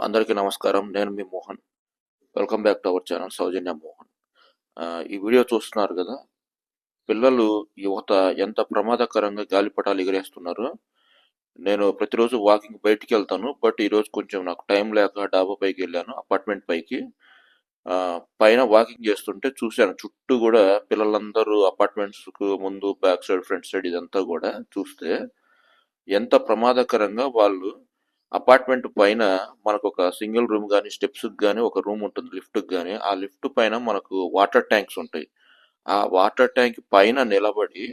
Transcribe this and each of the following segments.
అందరికీ నమస్కారం. నేను మీ Mohan. Welcome back to our channel Soujanya Mohan. ఆ, ఈ వీడియో చూస్తున్నారు కదా పిల్లలు యువత ఎంత ప్రమాదకరంగా గాలిపటాలు ఎగిరేస్తున్నారు నేను ప్రతిరోజు వాకింగ్ బయటికి వెళ్తాను. బట్ ఈరోజు కొంచెం నాకు టైం లేక డాబా పైకి వెళ్ళాను అపార్ట్మెంట్ పైకి. పైన వాకింగ్ చేస్తుంటే చూశాను. చుట్టూ కూడా పిల్లలందరూ అపార్ట్మెంట్స్కు ముందు బ్యాక్ సైడ్ ఫ్రంట్ సైడ్ ఇదంతా కూడా చూస్తే ఎంత ప్రమాదకరంగా వాళ్ళు అపార్ట్మెంట్ పైన మనకు ఒక సింగిల్ రూమ్ కానీ స్టెప్స్ కానీ ఒక రూమ్ ఉంటుంది లిఫ్ట్ కానీ ఆ లిఫ్ట్ పైన మనకు వాటర్ ట్యాంక్స్ ఉంటాయి. ఆ వాటర్ ట్యాంక్ పైన నిలబడి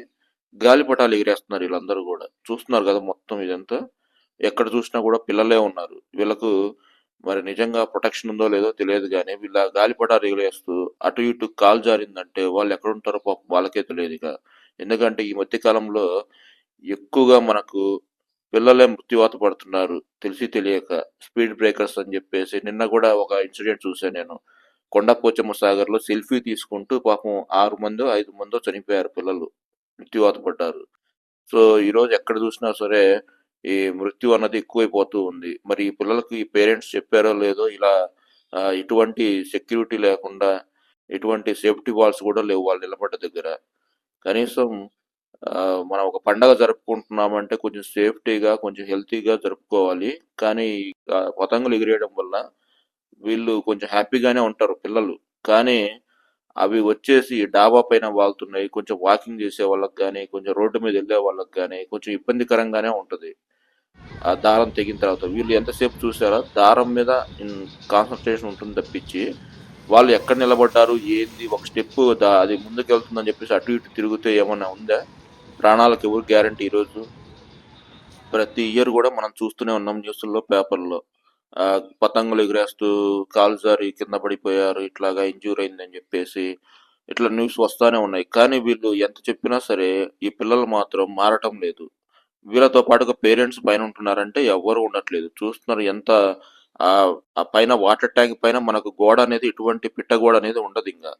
గాలిపటాలు ఎగిరేస్తున్నారు వీళ్ళందరూ కూడా. చూస్తున్నారు కదా మొత్తం ఇదంతా. ఎక్కడ చూసినా కూడా పిల్లలే ఉన్నారు. వీళ్ళకు మరి నిజంగా ప్రొటెక్షన్ ఉందో లేదో తెలియదు కానీ వీళ్ళ గాలిపటాలు ఎగిరేస్తూ అటు ఇటు కాలు జారిందంటే వాళ్ళు ఎక్కడ ఉంటారో పాపం వాళ్ళకే తెలియదు ఇక. ఎందుకంటే ఈ మధ్య కాలంలో ఎక్కువగా మనకు పిల్లలే మృత్యువాత పడుతున్నారు. తెలిసి తెలియక స్పీడ్ బ్రేకర్స్ అని చెప్పేసి నిన్న కూడా ఒక ఇన్సిడెంట్ చూశాను నేను. కొండపోచమ్మ సాగర్లో సెల్ఫీ తీసుకుంటూ పాపం ఆరు మందో ఐదు మందో చనిపోయారు పిల్లలు. మృత్యువాత పడ్డారు. సో ఈ రోజు ఎక్కడ చూసినా సరే ఈ మృత్యు అన్నది ఎక్కువైపోతూ ఉంది. మరి ఈ పిల్లలకు ఈ పేరెంట్స్ చెప్పారో లేదో ఇలా ఇటువంటి ఎటువంటి సెక్యూరిటీ లేకుండా ఎటువంటి సేఫ్టీ వాల్స్ కూడా లేవు వాళ్ళు నిలబడ్డ దగ్గర. కనీసం మనం ఒక పండగ జరుపుకుంటున్నామంటే కొంచెం సేఫ్టీగా కొంచెం హెల్తీగా జరుపుకోవాలి. కానీ పతంగులు ఎగిరేయడం వల్ల వీళ్ళు కొంచెం హ్యాపీగానే ఉంటారు పిల్లలు. కానీ అవి వచ్చేసి డాబా పైన వాళ్తున్నాయి. కొంచెం వాకింగ్ చేసే వాళ్ళకి కానీ కొంచెం రోడ్డు మీద వెళ్ళే వాళ్ళకి కానీ కొంచెం ఇబ్బందికరంగానే ఉంటుంది. ఆ దారం తెగిన తర్వాత వీళ్ళు ఎంతసేపు చూసారా? దారం మీద కాన్సన్ట్రేషన్ ఉంటుంది తప్పించి వాళ్ళు ఎక్కడ నిలబడ్డారు? ఏంది? ఒక స్టెప్ అది ముందుకు వెళ్తుందని చెప్పేసి అటు ఇటు తిరిగితే ఏమన్నా ఉందా? ప్రాణాలకు ఎవరు గ్యారంటీ ఈరోజు? ప్రతి ఇయర్ కూడా మనం చూస్తూనే ఉన్నాం న్యూస్లో పేపర్లో. పతంగులు ఎగిరేస్తూ కాలు జారి కింద పడిపోయారు ఇట్లాగా ఇంజూర్ అయిందని చెప్పేసి ఇట్లా న్యూస్ వస్తూనే ఉన్నాయి. కానీ వీళ్ళు ఎంత చెప్పినా సరే ఈ పిల్లలు మాత్రం మారటం లేదు. వీళ్ళతో పాటుగా పేరెంట్స్ పైన ఉంటున్నారంటే ఎవ్వరు ఉండట్లేదు. చూస్తున్నారు ఎంత ఆ పైన వాటర్ ట్యాంక్ పైన మనకు గోడ అనేది ఇటువంటి పిట్ట గోడ అనేది ఉండదు ఇంకా.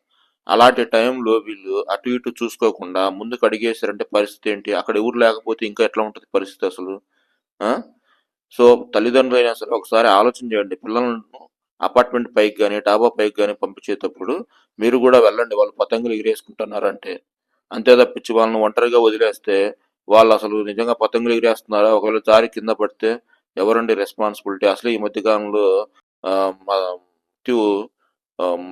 అలాంటి టైంలో వీళ్ళు అటు ఇటు చూసుకోకుండా ముందుకు అడిగేశారంటే పరిస్థితి ఏంటి? అక్కడ ఎవరు లేకపోతే ఇంకా ఎట్లా ఉంటుంది పరిస్థితి అసలు? ఆ? సో తల్లిదండ్రులైనా సరే ఒకసారి ఆలోచన చేయండి. పిల్లలను అపార్ట్మెంట్ పైకి కానీ డాబా పైకి కానీ పంపించేటప్పుడు మీరు కూడా వెళ్ళండి. వాళ్ళు పతంగులు ఎగిరేసుకుంటున్నారంటే. అంతే తప్పించి వాళ్ళని ఒంటరిగా వదిలేస్తే వాళ్ళు అసలు నిజంగా పతంగులు ఎగిరేస్తున్నారా? ఒకవేళ జారి కింద పడితే ఎవరండి రెస్పాన్సిబిలిటీ అసలు ఈ మధ్య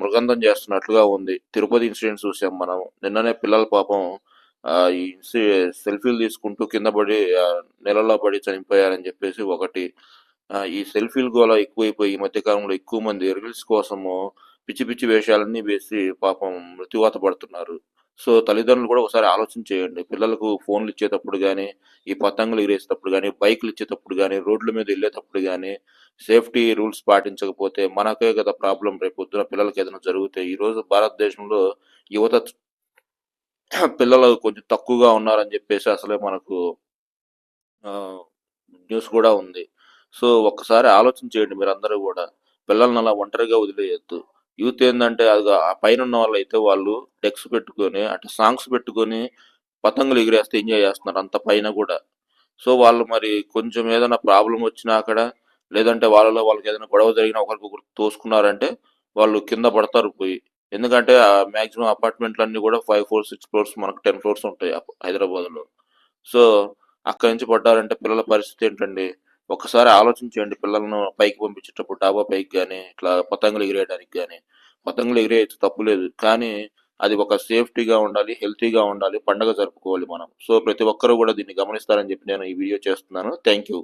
మృగంధం చేస్తున్నట్లుగా ఉంది. తిరుపతి ఇన్సిడెంట్ చూసాం మనం నిన్ననే పిల్లల పాపం ఆ, ఈ సెల్ఫీలు తీసుకుంటూ కింద పడి నెలలో పడి చనిపోయారని చెప్పేసి ఒకటి. ఈ సెల్ఫీలు గోల ఎక్కువైపోయి ఈ మధ్య కాలంలో ఎక్కువ మంది రీల్స్ కోసము పిచ్చి పిచ్చి వేషాలన్నీ వేసి పాపం మృత్యువాత పడుతున్నారు. సో తల్లిదండ్రులు కూడా ఒకసారి ఆలోచన చేయండి. పిల్లలకు ఫోన్లు ఇచ్చేటప్పుడు కానీ ఈ పతంగులు ఎగిరేసేటప్పుడు కానీ బైక్లు ఇచ్చేటప్పుడు కానీ రోడ్ల మీద వెళ్ళేటప్పుడు కానీ సేఫ్టీ రూల్స్ పాటించకపోతే మనకే కదా ప్రాబ్లం రేపు పొద్దున పిల్లలకి ఏదైనా జరిగితే. ఈరోజు భారతదేశంలో యువత పిల్లలు కొంచెం తక్కువగా ఉన్నారని చెప్పేసి అసలే మనకు న్యూస్ కూడా ఉంది. సో ఒక్కసారి ఆలోచన చేయండి మీరు కూడా. పిల్లల్ని అలా ఒంటరిగా వదిలేయద్దు. యూత్ ఏంటంటే అది ఆ పైన ఉన్న వాళ్ళు అయితే వాళ్ళు డెక్స్ పెట్టుకొని అంటే సాంగ్స్ పెట్టుకొని పతంగులు ఎగిరేస్తే ఎంజాయ్ చేస్తున్నారు అంత పైన కూడా. సో వాళ్ళు మరి కొంచెం ఏదైనా ప్రాబ్లం వచ్చినా అక్కడ లేదంటే వాళ్ళలో వాళ్ళకి ఏదైనా గొడవ జరిగినా ఒకరికొకరు తోసుకున్నారంటే వాళ్ళు కింద పడతారు పోయి. ఎందుకంటే మాక్సిమం అపార్ట్మెంట్లన్నీ కూడా ఫైవ్ ఫ్లోర్స్ సిక్స్ ఫ్లోర్స్ మనకు టెన్ ఫ్లోర్స్ ఉంటాయి హైదరాబాద్లో. సో అక్కడి నుంచి పడ్డారంటే పిల్లల పరిస్థితి ఏంటండి? ఒకసారి ఆలోచించండి పిల్లలను పైకి పంపించేటప్పుడు డాబా పైకి కానీ ఇట్లా పతంగులు ఎగిరేయడానికి కానీ పతంగులు ఎగిరేయచ్చు తప్పులేదు కానీ అది ఒక సేఫ్టీగా ఉండాలి హెల్తీగా ఉండాలి పండగ జరుపుకోవాలి మనం. సో ప్రతి ఒక్కరూ కూడా దీన్ని గమనిస్తారని చెప్పి నేను ఈ వీడియో చేస్తున్నాను. Thank you